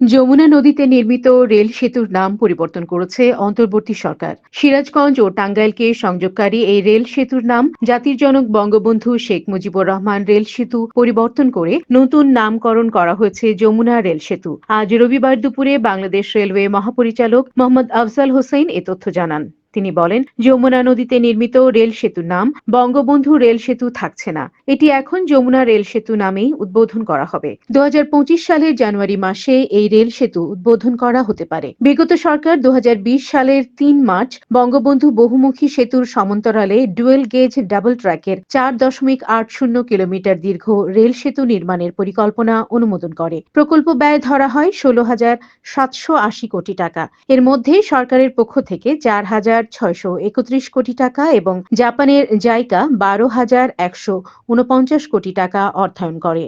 যমুনা নদীতে নির্মিত রেল সেতুর নাম পরিবর্তন করেছে অন্তর্বর্তী সরকার। সিরাজগঞ্জ ও টাঙ্গাইলকে সংযোগকারী এই রেল সেতুর নাম জাতির জনক বঙ্গবন্ধু শেখ মুজিবুর রহমান রেল সেতু পরিবর্তন করে নতুন নামকরণ করা হয়েছে যমুনা রেল সেতু। আজ রবিবার দুপুরে বাংলাদেশ রেলওয়ে মহাপরিচালক মোহাম্মদ আফজাল হোসেন এ তথ্য জানান। তিনি বলেন, যমুনা নদীতে নির্মিত রেল সেতুর নাম বঙ্গবন্ধু রেল সেতু থাকছে না। এটি এখন যমুনা রেল সেতু নামেই উদ্বোধন করা হবে। দু হাজার পঁচিশ সালের জানুয়ারি মাসে এই রেল সেতু উদ্বোধন করা হতে পারে। বিগত সরকার দু সালের তিন মার্চ বঙ্গবন্ধু বহুমুখী সেতুর সমান্তরালে ডুয়েল গেজ ডাবল ট্র্যাকের চার দশমিক আট শূন্য কিলোমিটার দীর্ঘ রেল সেতু নির্মাণের পরিকল্পনা অনুমোদন করে। প্রকল্প ব্যয় ধরা হয় ষোলো হাজার সাতশো আশি কোটি টাকা। এর মধ্যে সরকারের পক্ষ থেকে চার হাজার হাজার ছয়শো একত্রিশ কোটি টাকা এবং জাপানের জাইকা বারো হাজার একশো উনপঞ্চাশ কোটি টাকা অর্থায়ন করে।